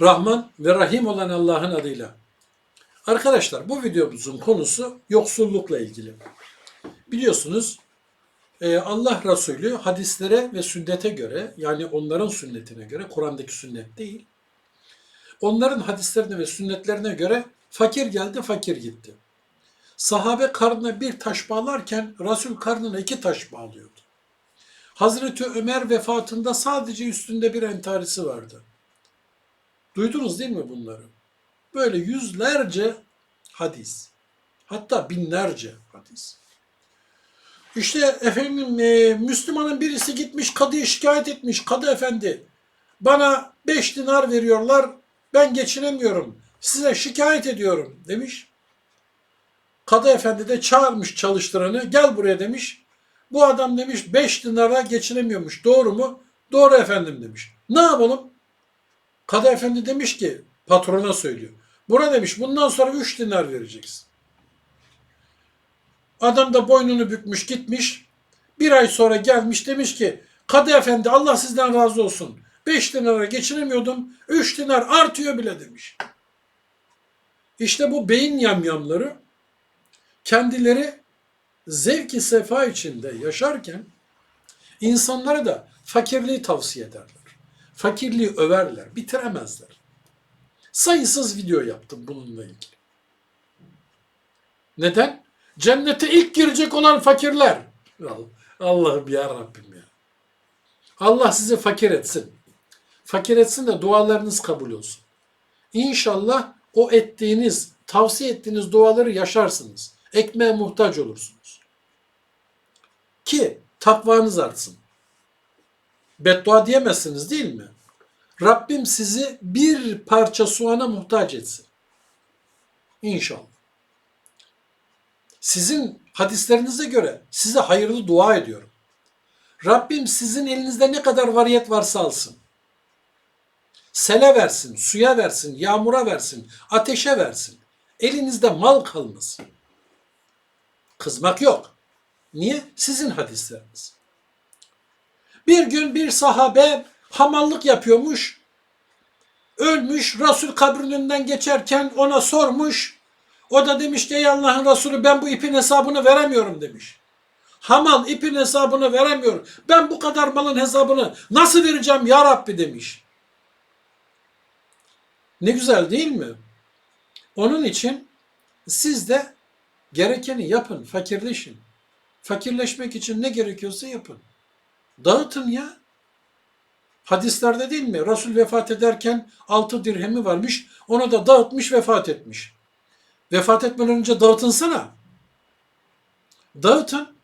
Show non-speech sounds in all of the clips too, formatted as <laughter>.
Rahman ve Rahim olan Allah'ın adıyla. Arkadaşlar bu videomuzun konusu yoksullukla ilgili. Biliyorsunuz e, Allah Resulü hadislere ve sünnete göre yani onların sünnetine göre Kur'an'daki sünnet değil. Onların hadislerine ve sünnetlerine göre fakir geldi fakir gitti. Sahabe karnına bir taş bağlarken Resul karnına iki taş bağlıyordu. Hazreti Ömer vefatında sadece üstünde bir entarisi vardı. Duydunuz değil mi bunları? Böyle yüzlerce hadis. Hatta binlerce hadis. İşte efendim e, Müslümanın birisi gitmiş kadıya şikayet etmiş. Kadı efendi bana 5 dinar veriyorlar ben geçinemiyorum. Size şikayet ediyorum demiş. Kadı efendi de çağırmış çalıştıranı gel buraya demiş. Bu adam demiş 5 dinara geçinemiyormuş. Doğru mu? Doğru efendim demiş. Ne yapalım? Kadı efendi demiş ki patrona söylüyor. Buna demiş bundan sonra 3 dinar vereceksin. Adam da boynunu bükmüş gitmiş. Bir ay sonra gelmiş demiş ki Kadı efendi Allah sizden razı olsun. 5 dinara geçinemiyordum. 3 dinar artıyor bile demiş. İşte bu beyin yamyamları kendileri zevki sefa içinde yaşarken insanlara da fakirliği tavsiye ederler. Fakirliği överler, bitiremezler. Sayısız video yaptım bununla ilgili. Neden? Cennete ilk girecek olan fakirler. Allah'ım ya Rabbim ya. Allah sizi fakir etsin. Fakir etsin de dualarınız kabul olsun. İnşallah o ettiğiniz, tavsiye ettiğiniz duaları yaşarsınız. Ekmeğe muhtaç olursunuz. Ki takvanız artsın. Beddua diyemezsiniz değil mi? Rabbim sizi bir parça soğana muhtaç etsin. İnşallah. Sizin hadislerinize göre size hayırlı dua ediyorum. Rabbim sizin elinizde ne kadar variyet varsa alsın. Sele versin, suya versin, yağmura versin, ateşe versin. Elinizde mal kalmasın. Kızmak yok. Niye? Sizin hadisleriniz. Bir gün bir sahabe hamallık yapıyormuş. Ölmüş. Resul kabrinin geçerken ona sormuş. O da demiş ki ey Allah'ın Resulü ben bu ipin hesabını veremiyorum demiş. Hamal ipin hesabını veremiyorum. Ben bu kadar malın hesabını nasıl vereceğim ya Rabbi demiş. Ne güzel değil mi? Onun için siz de gerekeni yapın, fakirleşin. Fakirleşmek için ne gerekiyorsa yapın. Dağıtın ya. Hadislerde değil mi? Resul vefat ederken altı dirhemi varmış. Onu da dağıtmış vefat etmiş. Vefat etmeden önce dağıtınsana. Dağıtın.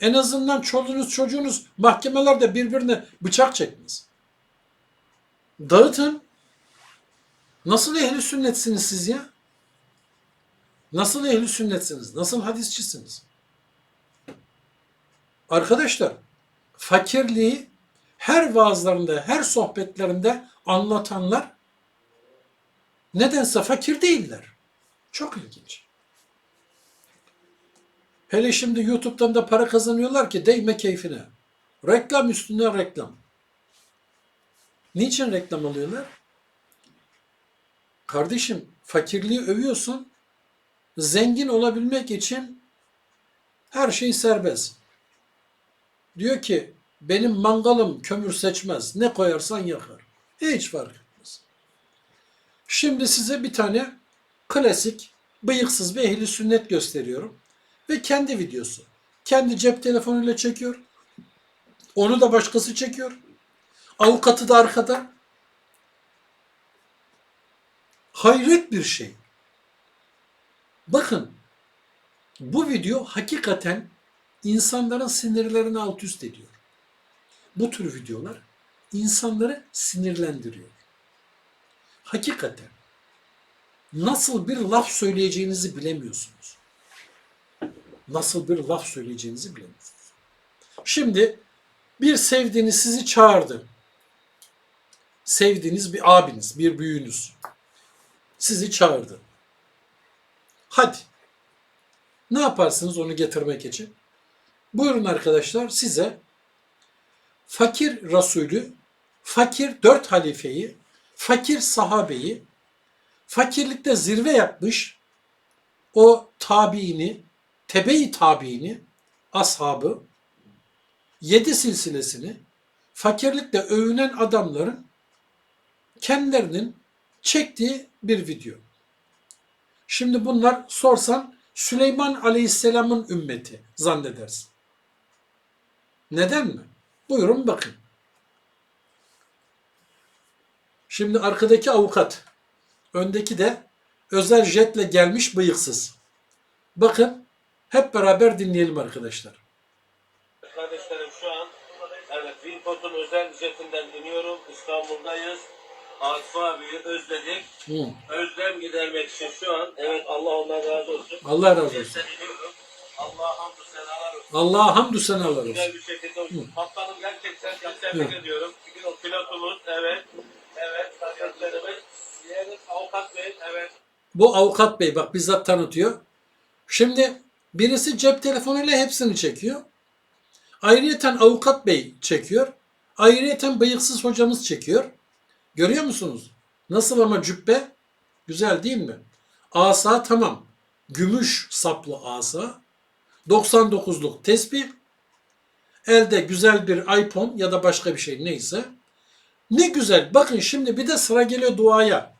En azından çoluğunuz çocuğunuz mahkemelerde birbirine bıçak çekmez. Dağıtın. Nasıl ehli sünnetsiniz siz ya? Nasıl ehli sünnetsiniz? Nasıl hadisçisiniz? Arkadaşlar, fakirliği her vaazlarında, her sohbetlerinde anlatanlar nedense fakir değiller. Çok ilginç. Hele şimdi YouTube'dan da para kazanıyorlar ki değme keyfine. Reklam üstüne reklam. Niçin reklam alıyorlar? Kardeşim fakirliği övüyorsun. Zengin olabilmek için her şey serbest. Diyor ki benim mangalım kömür seçmez. Ne koyarsan yakar. Hiç fark etmez. Şimdi size bir tane klasik bıyıksız bir ehli sünnet gösteriyorum. Ve kendi videosu. Kendi cep telefonuyla çekiyor. Onu da başkası çekiyor. Avukatı da arkada. Hayret bir şey. Bakın bu video hakikaten insanların sinirlerini alt üst ediyor. Bu tür videolar insanları sinirlendiriyor. Hakikaten nasıl bir laf söyleyeceğinizi bilemiyorsunuz. Nasıl bir laf söyleyeceğinizi bilemiyorsunuz. Şimdi bir sevdiğiniz sizi çağırdı. Sevdiğiniz bir abiniz, bir büyüğünüz sizi çağırdı. Hadi. Ne yaparsınız onu getirmek için? Buyurun arkadaşlar size fakir Resulü, fakir dört halifeyi, fakir sahabeyi fakirlikte zirve yapmış o tabiini, tebe-i tabiini, ashabı, yedi silsilesini fakirlikle övünen adamların kendilerinin çektiği bir video. Şimdi bunlar sorsan Süleyman Aleyhisselam'ın ümmeti zannedersin. Neden mi? Buyurun bakın. Şimdi arkadaki avukat, öndeki de özel jetle gelmiş bıyıksız. Bakın hep beraber dinleyelim arkadaşlar. Kardeşlerim şu an evet Winport'un özel jetinden iniyorum. İstanbul'dayız. Akif abiyi özledik. Hı. Özlem gidermek için şu an evet Allah ondan razı olsun. Allah razı olsun. Jetten iniyorum. Allah'a hamdü senalar olsun. Allah'a hamdü senalar Güzel olsun. bir şekilde uçtum. Kaptanım gerçekten tebrik ediyorum. Pilotumuz evet. Evet. Kardeşlerimiz. Diğeri avukat bey evet. Bu avukat bey bak bizzat tanıtıyor. Şimdi birisi cep telefonuyla hepsini çekiyor. Ayrıyeten avukat bey çekiyor. Ayrıyeten bıyıksız hocamız çekiyor. Görüyor musunuz? Nasıl ama cübbe? Güzel değil mi? Asa tamam. Gümüş saplı asa. 99'luk tesbih. Elde güzel bir iPhone ya da başka bir şey neyse. Ne güzel. Bakın şimdi bir de sıra geliyor duaya.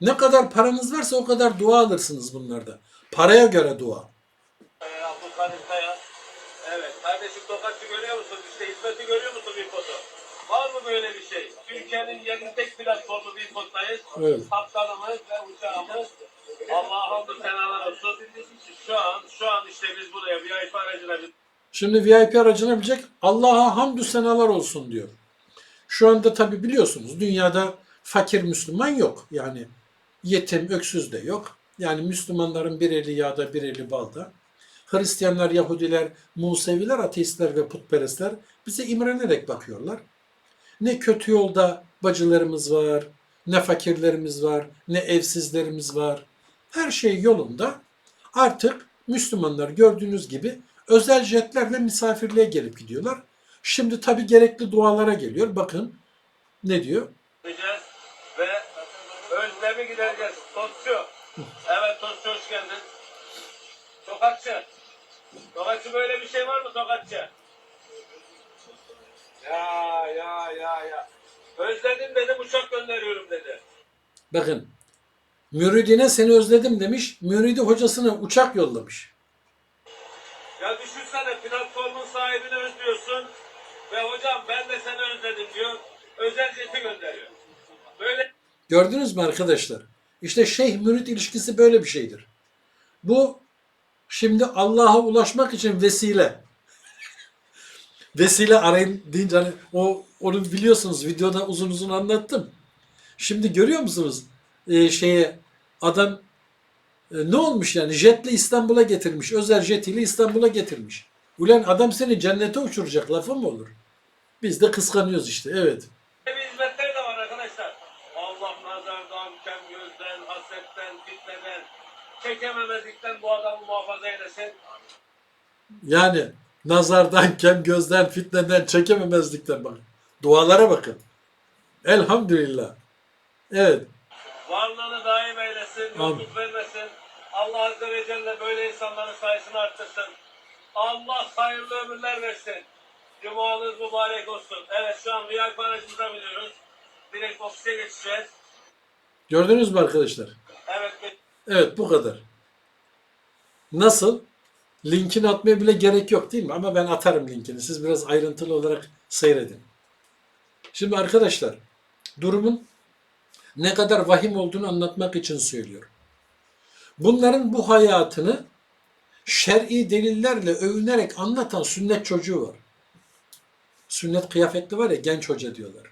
Ne kadar paranız varsa o kadar dua alırsınız bunlarda. Paraya göre dua. Ee, Abdülkadir Kaya. Evet. Kardeşim Tokat'ı görüyor musun? İşte hizmeti görüyor musun bir foto? Var mı böyle bir şey? Türkiye'nin yerli tek platformu bir fotoğrayız. Evet. Kaptanımız ve uçağımız. Allah'a hamdü senalar olsun. Şu an, şu an işte biz buraya VIP aracına Şimdi VIP aracına binecek Allah'a hamdü senalar olsun diyor. Şu anda tabi biliyorsunuz dünyada fakir Müslüman yok. Yani yetim, öksüz de yok. Yani Müslümanların bir eli yağda bir eli balda. Hristiyanlar, Yahudiler, Museviler, ateistler ve putperestler bize imrenerek bakıyorlar. Ne kötü yolda bacılarımız var, ne fakirlerimiz var, ne evsizlerimiz var. Her şey yolunda. Artık Müslümanlar gördüğünüz gibi özel jetlerle misafirliğe gelip gidiyorlar. Şimdi tabi gerekli dualara geliyor. Bakın ne diyor? ve özlemi gidereceğiz. Tostçu. Evet Tostçu hoş geldin. Tokatçı. Tokatçı böyle bir şey var mı Tokatçı? Ya ya ya ya. Özledim dedim uçak gönderiyorum dedi. Bakın müridine seni özledim demiş. Müridi hocasına uçak yollamış. Ya düşünsene platformun sahibini özlüyorsun ve hocam ben de seni özledim diyor. Özel jeti gönderiyor. Böyle Gördünüz mü arkadaşlar? İşte şeyh mürit ilişkisi böyle bir şeydir. Bu şimdi Allah'a ulaşmak için vesile. <laughs> vesile arayın deyince hani o onu biliyorsunuz videoda uzun uzun anlattım. Şimdi görüyor musunuz Ee, şeye adam e, ne olmuş yani jetle İstanbul'a getirmiş. Özel jetiyle İstanbul'a getirmiş. Ulan adam seni cennete uçuracak lafı mı olur? Biz de kıskanıyoruz işte evet. hizmetleri de var arkadaşlar. Allah nazardan, kem gözden, hasetten, fitneden, çekememezlikten bu adamı muhafaza eylesin. Yani nazardan, kem gözden, fitneden, çekememezlikten bakın. Dualara bakın. Elhamdülillah. Evet. Varlığını Amin. Yokluk vermesin. Allah Azze ve Celle böyle insanların sayısını arttırsın. Allah hayırlı ömürler versin. Cumanız mübarek olsun. Evet şu an VIP aracımıza biniyoruz. Direkt ofise geçeceğiz. Gördünüz mü arkadaşlar? Evet Evet bu kadar. Nasıl? Linkini atmaya bile gerek yok değil mi? Ama ben atarım linkini. Siz biraz ayrıntılı olarak seyredin. Şimdi arkadaşlar durumun ne kadar vahim olduğunu anlatmak için söylüyorum. Bunların bu hayatını şer'i delillerle övünerek anlatan sünnet çocuğu var. Sünnet kıyafetli var ya genç hoca diyorlar.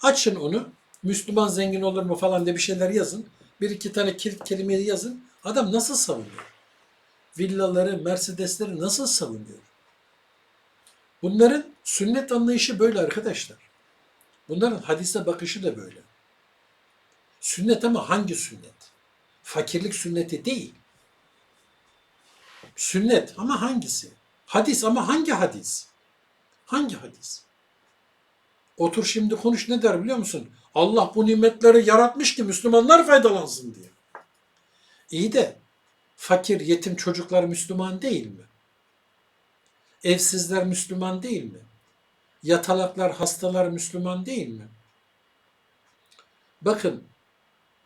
Açın onu. Müslüman zengin olur mu falan diye bir şeyler yazın. Bir iki tane kilit kelimeyi yazın. Adam nasıl savunuyor? Villaları, Mercedesleri nasıl savunuyor? Bunların sünnet anlayışı böyle arkadaşlar. Bunların hadise bakışı da böyle. Sünnet ama hangi sünnet? Fakirlik sünneti değil. Sünnet ama hangisi? Hadis ama hangi hadis? Hangi hadis? Otur şimdi konuş ne der biliyor musun? Allah bu nimetleri yaratmış ki Müslümanlar faydalansın diye. İyi de fakir, yetim çocuklar Müslüman değil mi? Evsizler Müslüman değil mi? Yatalaklar, hastalar Müslüman değil mi? Bakın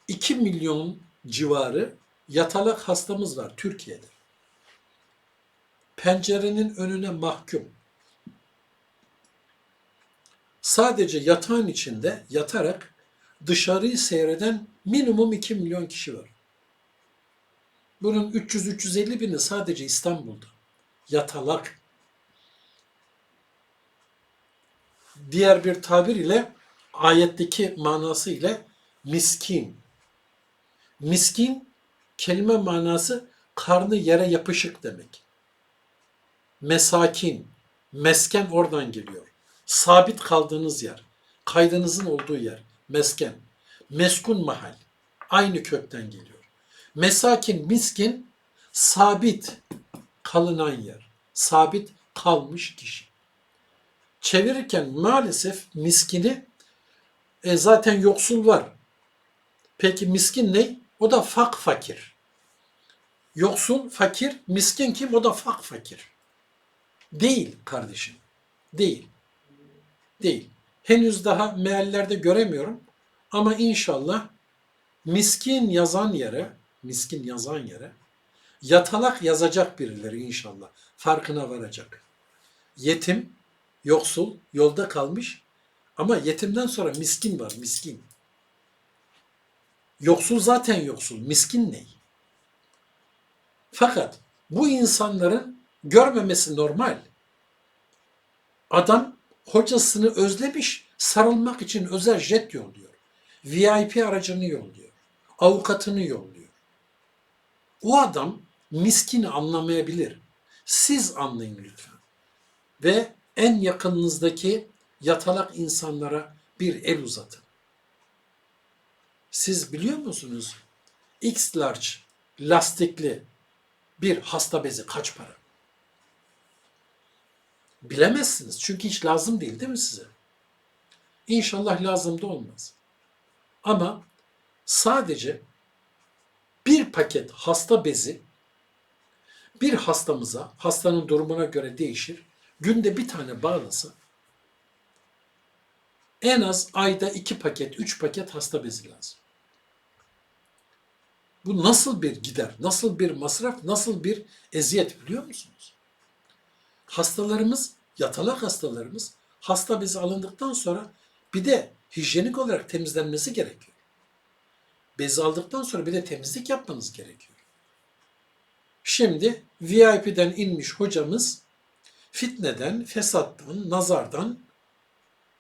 2 milyon civarı yatalak hastamız var Türkiye'de. Pencerenin önüne mahkum. Sadece yatağın içinde yatarak dışarıyı seyreden minimum 2 milyon kişi var. Bunun 300-350 bini sadece İstanbul'da. Yatalak. Diğer bir tabir ile ayetteki manası ile miskin. Miskin kelime manası karnı yere yapışık demek. Mesakin, mesken oradan geliyor. Sabit kaldığınız yer, kaydınızın olduğu yer, mesken. Meskun mahal, aynı kökten geliyor. Mesakin, miskin, sabit kalınan yer. Sabit kalmış kişi. Çevirirken maalesef miskini e, zaten yoksul var. Peki miskin ne? O da fak fakir. Yoksul, fakir, miskin kim? O da fak fakir. Değil kardeşim. Değil. Değil. Henüz daha meallerde göremiyorum. Ama inşallah miskin yazan yere, miskin yazan yere yatalak yazacak birileri inşallah. Farkına varacak. Yetim, yoksul, yolda kalmış ama yetimden sonra miskin var, miskin. Yoksul zaten yoksul, miskin ne? Fakat bu insanların görmemesi normal. Adam hocasını özlemiş, sarılmak için özel jet yolluyor. VIP aracını yolluyor. Avukatını yolluyor. O adam miskini anlamayabilir. Siz anlayın lütfen. Ve en yakınınızdaki yatalak insanlara bir el uzatın. Siz biliyor musunuz? X large lastikli bir hasta bezi kaç para? Bilemezsiniz. Çünkü hiç lazım değil değil mi size? İnşallah lazım da olmaz. Ama sadece bir paket hasta bezi bir hastamıza, hastanın durumuna göre değişir, günde bir tane bağlasa en az ayda iki paket, üç paket hasta bezi lazım. Bu nasıl bir gider, nasıl bir masraf, nasıl bir eziyet biliyor musunuz? Hastalarımız, yatalak hastalarımız hasta bezi alındıktan sonra bir de hijyenik olarak temizlenmesi gerekiyor. Bezi aldıktan sonra bir de temizlik yapmanız gerekiyor. Şimdi VIP'den inmiş hocamız fitneden, fesattan, nazardan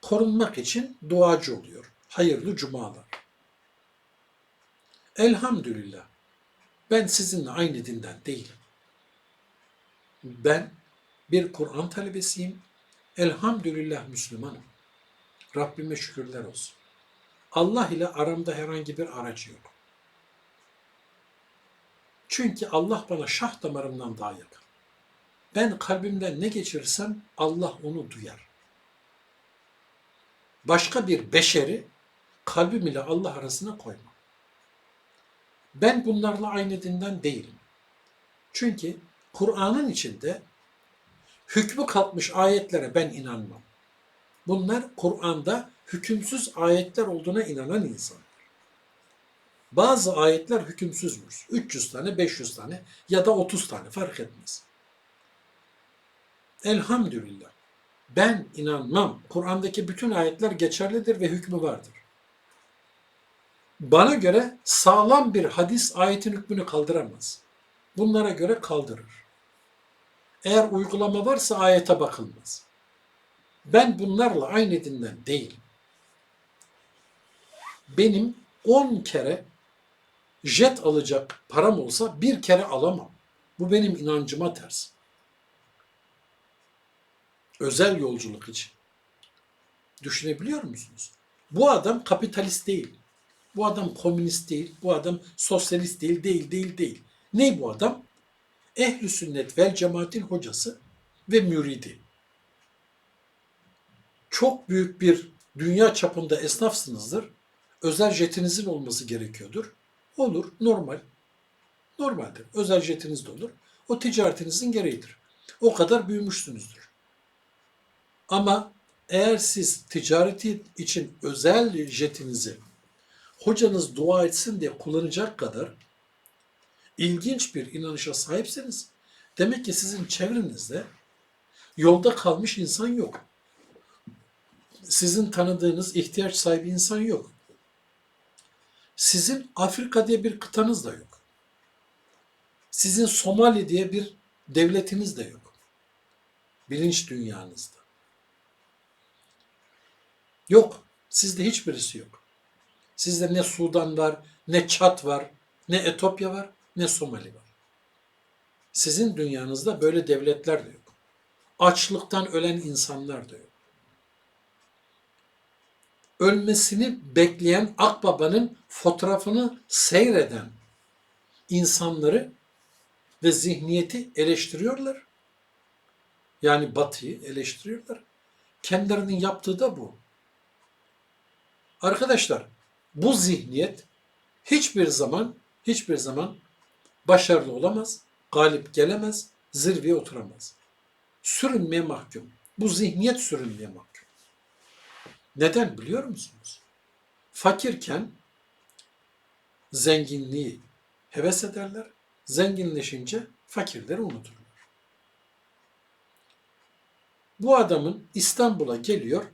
korunmak için duacı oluyor. Hayırlı cumalar. Elhamdülillah. Ben sizinle aynı dinden değilim. Ben bir Kur'an talebesiyim. Elhamdülillah Müslümanım. Rabbime şükürler olsun. Allah ile aramda herhangi bir aracı yok. Çünkü Allah bana şah damarımdan daha yakın. Ben kalbimden ne geçirirsem Allah onu duyar. Başka bir beşeri kalbim ile Allah arasına koymam. Ben bunlarla aynı dinden değilim. Çünkü Kur'an'ın içinde hükmü kalkmış ayetlere ben inanmam. Bunlar Kur'an'da hükümsüz ayetler olduğuna inanan insanlar. Bazı ayetler hükümsüzmüş. 300 tane, 500 tane ya da 30 tane fark etmez. Elhamdülillah. Ben inanmam. Kur'an'daki bütün ayetler geçerlidir ve hükmü vardır. Bana göre sağlam bir hadis ayetin hükmünü kaldıramaz. Bunlara göre kaldırır. Eğer uygulama varsa ayete bakılmaz. Ben bunlarla aynı dinden değilim. Benim 10 kere jet alacak param olsa bir kere alamam. Bu benim inancıma ters. Özel yolculuk için. Düşünebiliyor musunuz? Bu adam kapitalist değil. Bu adam komünist değil. Bu adam sosyalist değil, değil, değil, değil. Ne bu adam? Ehli sünnet vel cemaatin hocası ve müridi. Çok büyük bir dünya çapında esnafsınızdır. özel jetinizin olması gerekiyordur. Olur, normal. Normaldir. Özel jetiniz de olur. O ticaretinizin gereğidir. O kadar büyümüşsünüzdür. Ama eğer siz ticareti için özel jetinizi hocanız dua etsin diye kullanacak kadar ilginç bir inanışa sahipseniz demek ki sizin çevrenizde yolda kalmış insan yok. Sizin tanıdığınız ihtiyaç sahibi insan yok. Sizin Afrika diye bir kıtanız da yok. Sizin Somali diye bir devletiniz de yok. Bilinç dünyanızda. Yok. Sizde hiçbirisi yok. Sizde ne Sudan var, ne Çat var, ne Etopya var, ne Somali var. Sizin dünyanızda böyle devletler de yok. Açlıktan ölen insanlar da yok. Ölmesini bekleyen Akbaba'nın fotoğrafını seyreden insanları ve zihniyeti eleştiriyorlar. Yani batıyı eleştiriyorlar. Kendilerinin yaptığı da bu. Arkadaşlar bu zihniyet hiçbir zaman hiçbir zaman başarılı olamaz, galip gelemez, zirveye oturamaz. Sürünmeye mahkum. Bu zihniyet sürünmeye mahkum. Neden biliyor musunuz? Fakirken zenginliği heves ederler, zenginleşince fakirleri unuturlar. Bu adamın İstanbul'a geliyor,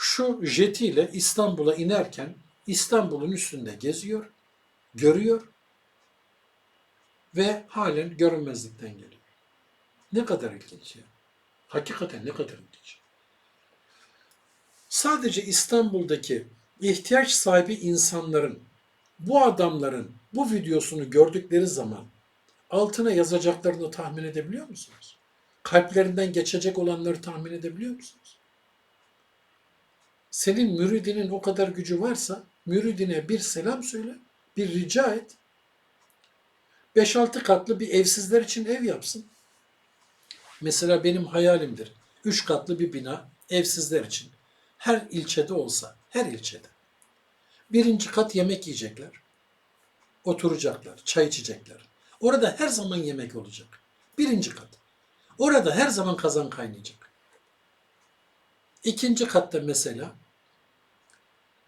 şu jetiyle İstanbul'a inerken İstanbul'un üstünde geziyor, görüyor ve halen görünmezlikten geliyor. Ne kadar ilginç ya. Hakikaten ne kadar ilginç. Sadece İstanbul'daki ihtiyaç sahibi insanların bu adamların bu videosunu gördükleri zaman altına yazacaklarını tahmin edebiliyor musunuz? Kalplerinden geçecek olanları tahmin edebiliyor musunuz? Senin müridinin o kadar gücü varsa müridine bir selam söyle, bir rica et. 5-6 katlı bir evsizler için ev yapsın. Mesela benim hayalimdir. 3 katlı bir bina evsizler için. Her ilçede olsa, her ilçede. Birinci kat yemek yiyecekler. Oturacaklar, çay içecekler. Orada her zaman yemek olacak. Birinci kat. Orada her zaman kazan kaynayacak. İkinci katta mesela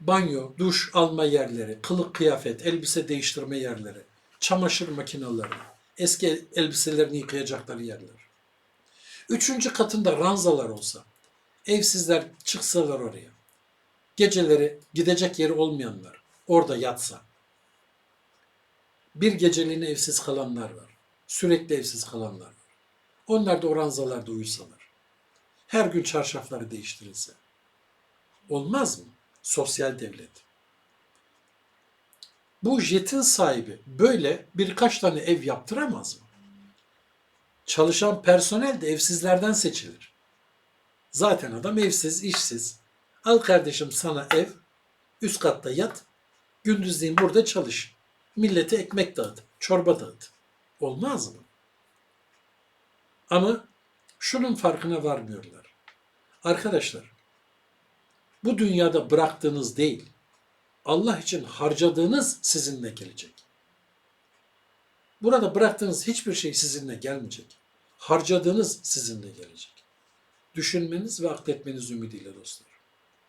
banyo, duş alma yerleri, kılık kıyafet, elbise değiştirme yerleri, çamaşır makineleri, eski elbiselerini yıkayacakları yerler. Üçüncü katında ranzalar olsa, evsizler çıksalar oraya, geceleri gidecek yeri olmayanlar orada yatsa, bir geceliğine evsiz kalanlar var, sürekli evsiz kalanlar var. Onlar da o ranzalarda uyusalar, her gün çarşafları değiştirilse, olmaz mı? Sosyal devlet. Bu jetin sahibi böyle birkaç tane ev yaptıramaz mı? Çalışan personel de evsizlerden seçilir. Zaten adam evsiz, işsiz. Al kardeşim sana ev, üst katta yat, gündüzleyin burada çalış. Millete ekmek dağıt, çorba dağıt. Olmaz mı? Ama şunun farkına varmıyorlar. Arkadaşlar, bu dünyada bıraktığınız değil, Allah için harcadığınız sizinle gelecek. Burada bıraktığınız hiçbir şey sizinle gelmeyecek. Harcadığınız sizinle gelecek. Düşünmeniz ve akletmeniz ümidiyle dostlar.